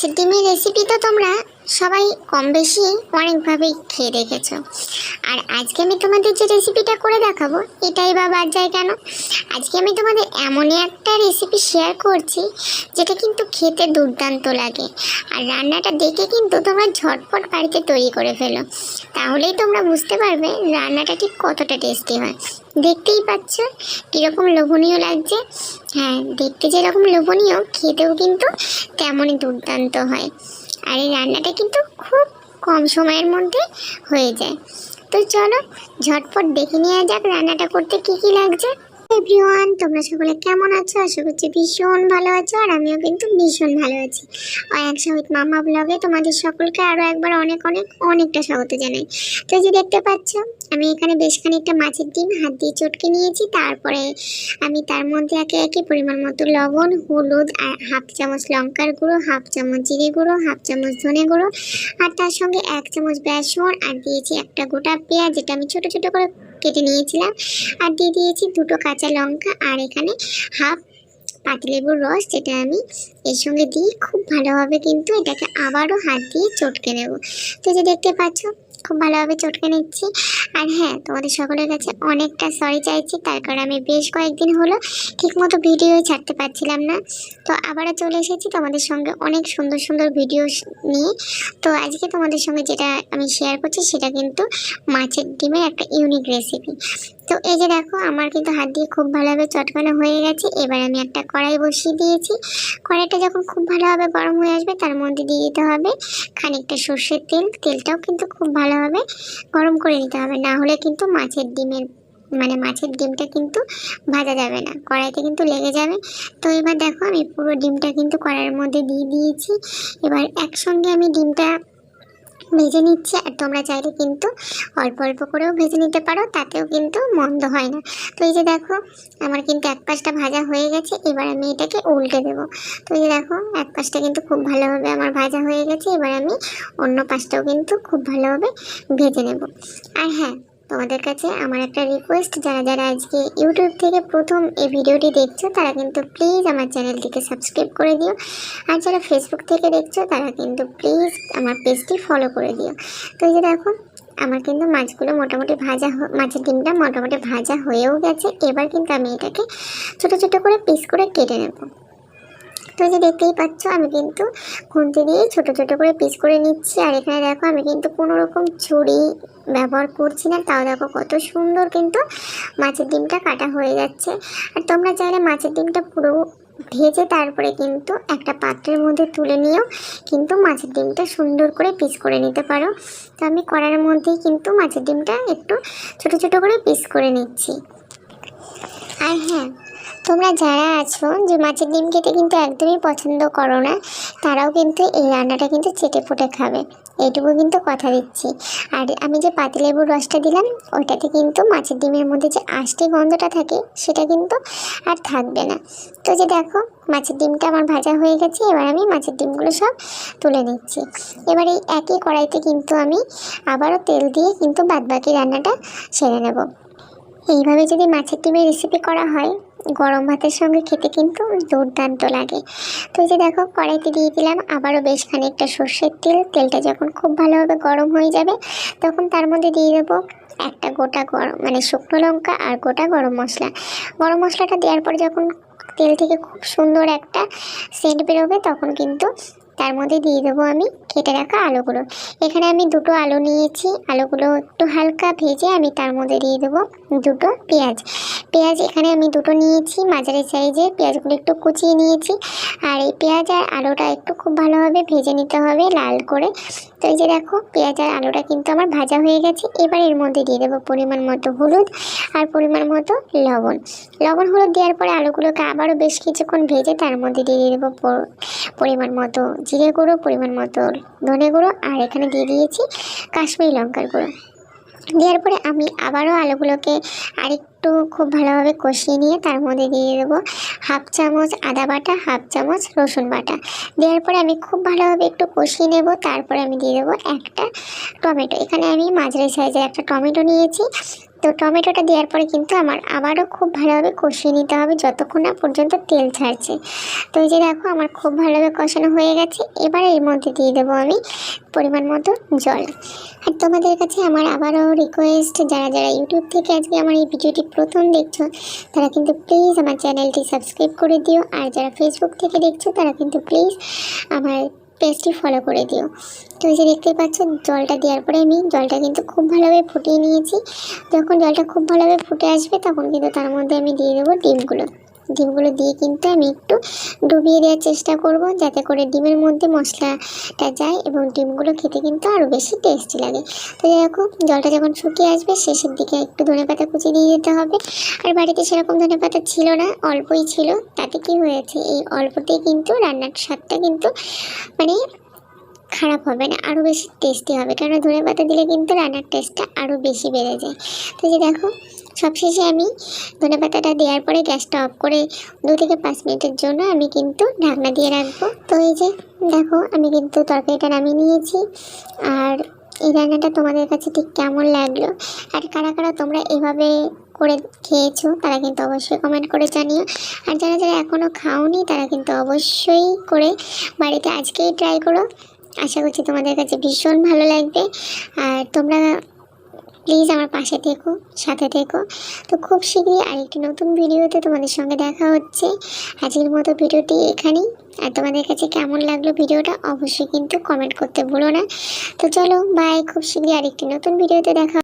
মাছের ডিমের রেসিপি তো তোমরা সবাই কম বেশি অনেকভাবেই খেয়ে দেখেছ। আর আজকে আমি তোমাদের যে রেসিপিটা করে দেখাবো, এটাই বা বাদ যায় কেন? আজকে আমি তোমাদের এমনই একটা রেসিপি শেয়ার করছি, যেটা কিন্তু খেতে দুর্দান্ত লাগে। আর রান্নাটা দেখে কিন্তু তোমরা ঝটপট বাড়িতে তৈরি করে ফেলো। তাহলেই তোমরা বুঝতে পারবে রান্নাটা ঠিক কতটা টেস্টি হয়। দেখতেই পাচ্ছ কীরকম লোভনীয় লাগছে। হ্যাঁ দেখতে যেরকম লোভনীয়, খেতেও কিন্তু তেমনই দুর্দান্ত হয়। আর এই রান্নাটা কিন্তু খুব কম সময়ের মধ্যে হয়ে যায়। তো চলো ঝটপট দেখে নেওয়া যাক রান্নাটা করতে কি কি লাগছে। এভরিওয়ান, তোমরা সকলে কেমন আছো? আশা করছি ভীষণ ভালো আছো, আর আমিও কিন্তু ভীষণ ভালো আছি। অয়াক সহিত মামা ব্লগে তোমাদের সকলকে আরও একবার অনেক অনেক অনেকটা স্বাগত জানাই। তো যে দেখতে পাচ্ছ, আমি এখানে বেশ খানিকটা মাছের ডিম, হাত দিয়ে চটকে নিয়েছি। তারপরে আমি তার মধ্যে একে একে পরিমাণ মতো লবণ, হলুদ, আর হাফ চামচ লঙ্কার গুঁড়ো, হাফ চামচ জিরে গুঁড়ো, হাফ চামচ ধনে গুঁড়ো, আর তার সঙ্গে এক চামচ বেসন, আর দিয়েছি একটা গোটা পেঁয়াজ, যেটা আমি ছোট ছোট করে কেটে নিয়েছিলাম। আর দিয়ে দিয়েছি দুটো কাঁচা লঙ্কা আর এখানে হাফ পাতিলেবুর রস, যেটা আমি এর সঙ্গে দিয়ে খুব ভালোভাবে কিন্তু এটাকে আবারও হাত দিয়ে চটকে নেব। তো যে দেখতে পাচ্ছ, খুব ভালোভাবে চটকে নিচ্ছি। আর হ্যাঁ তোমাদের সকলের কাছে অনেকটা সরি চাইছি। তার কারণ আমি বেশ কয়েকদিন হলো ঠিকমতো ভিডিও ছাড়তে পারছিলাম না। তো আবারও চলে এসেছি তোমাদের সঙ্গে অনেক সুন্দর সুন্দর ভিডিও নিয়ে। তো আজকে তোমাদের সঙ্গে যেটা আমি শেয়ার করছি, সেটা কিন্তু মাছের ডিমের একটা ইউনিক রেসিপি তো এই যে দেখো, আমার কিন্তু হাত দিয়ে খুব ভালোভাবে চটকানো হয়ে গেছে। এবার আমি একটা কড়াই বসিয়ে দিয়েছি। কড়াইটা যখন খুব ভালোভাবে গরম হয়ে আসবে, তার মধ্যে দিয়ে দিতে হবে খানিকটা সর্ষের তেল। তেলটাও কিন্তু খুব ভালোভাবে গরম করে নিতে হবে। না হলে কিন্তু মাছের ডিমের মানে মাছের ডিমটা কিন্তু ভাজা যাবে না। কড়াইতে কিন্তু লেগে যাবে। তো এবার দেখো আমি পুরো ডিমটা কিন্তু কড়াইয়ের মধ্যে দিয়ে দিয়েছি। এবার একসঙ্গে আমি ডিমটা ভেজে নিচ্ছি আর তোমরা চাইলে কিন্তু অল্প অল্প করেও ভেজে নিতে পারো, তাতেও কিন্তু মন্দ হয় না। তো এই যে দেখো, আমার কিন্তু এক পাশটা ভাজা হয়ে গেছে, এবার আমি এটাকে উল্টে দেবো। তো এই যে দেখো, এক পাশটা কিন্তু খুব ভালোভাবে আমার ভাজা হয়ে গেছে, এবার আমি অন্য পাশটাও কিন্তু খুব ভালোভাবে ভেজে নেব। আর হ্যাঁ তোমাদের কাছে আমার একটা রিকোয়েস্ট যারা যারা আজকে ইউটিউব থেকে প্রথম এই ভিডিওটি দেখছ, তারা কিন্তু প্লিজ আমার চ্যানেলটিকে সাবস্ক্রাইব করে দিও। আর যারা ফেসবুক থেকে দেখছ, তারা কিন্তু প্লিজ আমার পেজটি ফলো করে দিও। তো এই যে দেখো, আমার কিন্তু মাছগুলো মোটামুটি ভাজা মাছের ডিমটা মোটামুটি ভাজা হয়েও গেছে। এবার কিন্তু আমি এটাকে ছোট ছোট করে পিস করে কেটে নেব। যে দেখতেই পাচ্ছ, আমি কিন্তু খুন্তি দিয়ে ছোট ছোট করে পিস করে নিচ্ছি। আর এখানে দেখো, আমি কিন্তু কোনো রকম ছুরি ব্যবহার করছি না। তাও দেখো কত সুন্দর কিন্তু মাছের ডিমটা কাটা হয়ে যাচ্ছে। আর তোমরা চাইলে মাছের ডিমটা পুরো ভেজে তারপরে কিন্তু একটা পাত্রের মধ্যে তুলে নিয়েও কিন্তু মাছের ডিমটা সুন্দর করে পিস করে নিতে পারো। তো আমি কড়ার মধ্যেই কিন্তু মাছের ডিমটা একটু ছোট ছোট করে পিস করে নিচ্ছি। আর হ্যাঁ তোমরা যারা আছো যে মাছের ডিম খেতে কিন্তু একদমই পছন্দ করো না, তারাও কিন্তু এই রান্নাটা কিন্তু চেটে ফুটে খাবে। এইটুকু কিন্তু কথা দিচ্ছি। আর আমি যে পাতিলেবুর রসটা দিলাম, ওইটাতে কিন্তু মাছের ডিমের মধ্যে যে আষ্টি গন্ধটা থাকে, সেটা কিন্তু আর থাকবে না। তো যে দেখো, মাছের ডিমটা আমার ভাজা হয়ে গেছে, এবার আমি মাছের ডিমগুলো সব তুলে নিচ্ছি। এবার এই একই কড়াইতে কিন্তু আমি আবারও তেল দিয়ে কিন্তু বাদবাকি রান্নাটা সেরে নেব। এইভাবে যদি মাছের ডিমের রেসিপি করা হয়, গরম ভাতের সঙ্গে খেতে কিন্তু দুর্দান্ত লাগে। তো যে দেখো, কড়াইতে দিয়ে দিলাম আবারও বেশ খানিকটা সর্ষের তেল। তেলটা যখন খুব ভালোভাবে গরম হয়ে যাবে, তখন তার মধ্যে দিয়ে দেবো একটা গোটা গরম মানে শুকনো লঙ্কা আর গোটা গরম মশলা। গরম মশলাটা দেওয়ার পর যখন তেল থেকে খুব সুন্দর একটা সেন্ট বেরোবে, তখন কিন্তু তার মধ্যে দিয়ে দেবো আমি কেটে রাখা আলুগুলো। এখানে আমি দুটো আলু নিয়েছি। আলুগুলো একটু হালকা ভেজে আমি তার মধ্যে দিয়ে দেবো দুটো পেঁয়াজ। পেঁয়াজ এখানে আমি দুটো নিয়েছি, মাঝারি সাইজের পেঁয়াজগুলো একটু কুচিয়ে নিয়েছি। আর এই পেঁয়াজ আর আলুটা একটু খুব ভালোভাবে ভেজে নিতে হবে লাল করে। তো এই যে দেখো, পেঁয়াজ আর আলুটা কিন্তু আমার ভাজা হয়ে গেছে। এবার এর মধ্যে দিয়ে দেবো পরিমাণ মতো হলুদ আর পরিমাণ মতো লবণ। লবণ হলুদ দেওয়ার পরে আলুগুলোকে আবারও বেশ কিছুক্ষণ ভেজে তার মধ্যে দিয়ে দেবো পরিমাণ মতো জিরে গুঁড়ো, পরিমাণ মতো ধনে গুঁড়ো আর এখানে দিয়ে দিয়েছি কাশ্মীরি লঙ্কার গুঁড়ো। দেওয়ার পরে আমি আবারও আলুগুলোকে আরেকটু খুব ভালোভাবে কষিয়ে নিয়ে তার মধ্যে দিয়ে দেবো হাফ চামচ আদা বাটা, হাফ চামচ রসুন বাটা। দেওয়ার পরে আমি খুব ভালোভাবে একটু কষিয়ে নেব, তারপরে আমি দিয়ে দেবো একটা টমেটো। এখানে আমি মাঝারি সাইজের একটা টমেটো নিয়েছি। তো টমেটোটা দেওয়ার পরে কিন্তু আমার আবারও খুব ভালোভাবে কষিয়ে নিতে হবে যতক্ষণ না পর্যন্ত তেল ছাড়ছে। তো এই যে দেখো, আমার খুব ভালোভাবে কষানো হয়ে গেছে। এবার এর মধ্যে দিয়ে দেবো আমি পরিমাণ মতো জল। আর তোমাদের কাছে আমার আবারও রিকোয়েস্ট যারা যারা ইউটিউব থেকে আজকে আমার এই ভিডিওটি প্রথম দেখছ, তারা কিন্তু প্লিজ আমার চ্যানেলটি সাবস্ক্রাইব করে দিও। আর যারা ফেসবুক থেকে দেখছ, তারা কিন্তু প্লিজ আমার পেজটি ফলো করে দিও। তো এই যে দেখতে পাচ্ছ, জলটা দেওয়ার পরে আমি জলটা কিন্তু খুব ভালোভাবে ফুটিয়ে নিয়েছি। যখন জলটা খুব ভালোভাবে ফুটে আসবে, তখন কিন্তু তার মধ্যে আমি দিয়ে দেবো ডিমগুলো। ডিমগুলো দিয়ে কিন্তু আমি একটু ডুবিয়ে দেওয়ার চেষ্টা করব, যাতে করে ডিমের মধ্যে মশলাটা যায় এবং ডিমগুলো খেতে কিন্তু আরও বেশি টেস্টি লাগে। তো দেখো জলটা যখন শুকিয়ে আসবে, শেষের দিকে একটু ধনে পাতা কুচি দিয়ে দিতে হবে। আর বাড়িতে সেরকম ধনে পাতা ছিল না, অল্পই ছিল, তাতে কি হয়েছে? এই অল্পতেই কিন্তু রান্নার স্বাদটা কিন্তু মানে খারাপ হবে না, আরও বেশি টেস্টি হবে। কেন ধনে পাতা দিলে কিন্তু রান্নার টেস্টটা আরও বেশি বেড়ে যায়। তো যে দেখো সবশেষে আমি ধনে পাতাটা দেওয়ার পরে গ্যাসটা অফ করে দু থেকে পাঁচ মিনিটের জন্য আমি কিন্তু ঢাকনা দিয়ে রাখব। তো এই যে, দেখো, আমি কিন্তু তরকারিটা নামিয়ে নিয়েছি। আর এই রান্নাটা তোমাদের কাছে ঠিক কেমন লাগল? আর কারা কারা তোমরা এভাবে করে খেয়েছো, তারা কিন্তু অবশ্যই কমেন্ট করে জানিও। আর যারা যারা এখনও খাওনি, তারা কিন্তু অবশ্যই করে বাড়িতে আজকেই ট্রাই করো। আশা করছি তোমাদের কাছে ভীষণ ভালো লাগবে। আর তোমরা প্লিজ আমার পাশে থেকো, সাথে থেকো। তো খুব শীঘ্রই আরেকটি নতুন ভিডিওতে তোমাদের সঙ্গে দেখা হচ্ছে। আজকের মতো ভিডিওটি এখানেই। আর তোমাদের কাছে কেমন লাগল ভিডিওটা অবশ্যই কিন্তু কমেন্ট করতে ভুলো না। তো চলো বাই খুব শীঘ্রই আরেকটি নতুন ভিডিওতে দেখা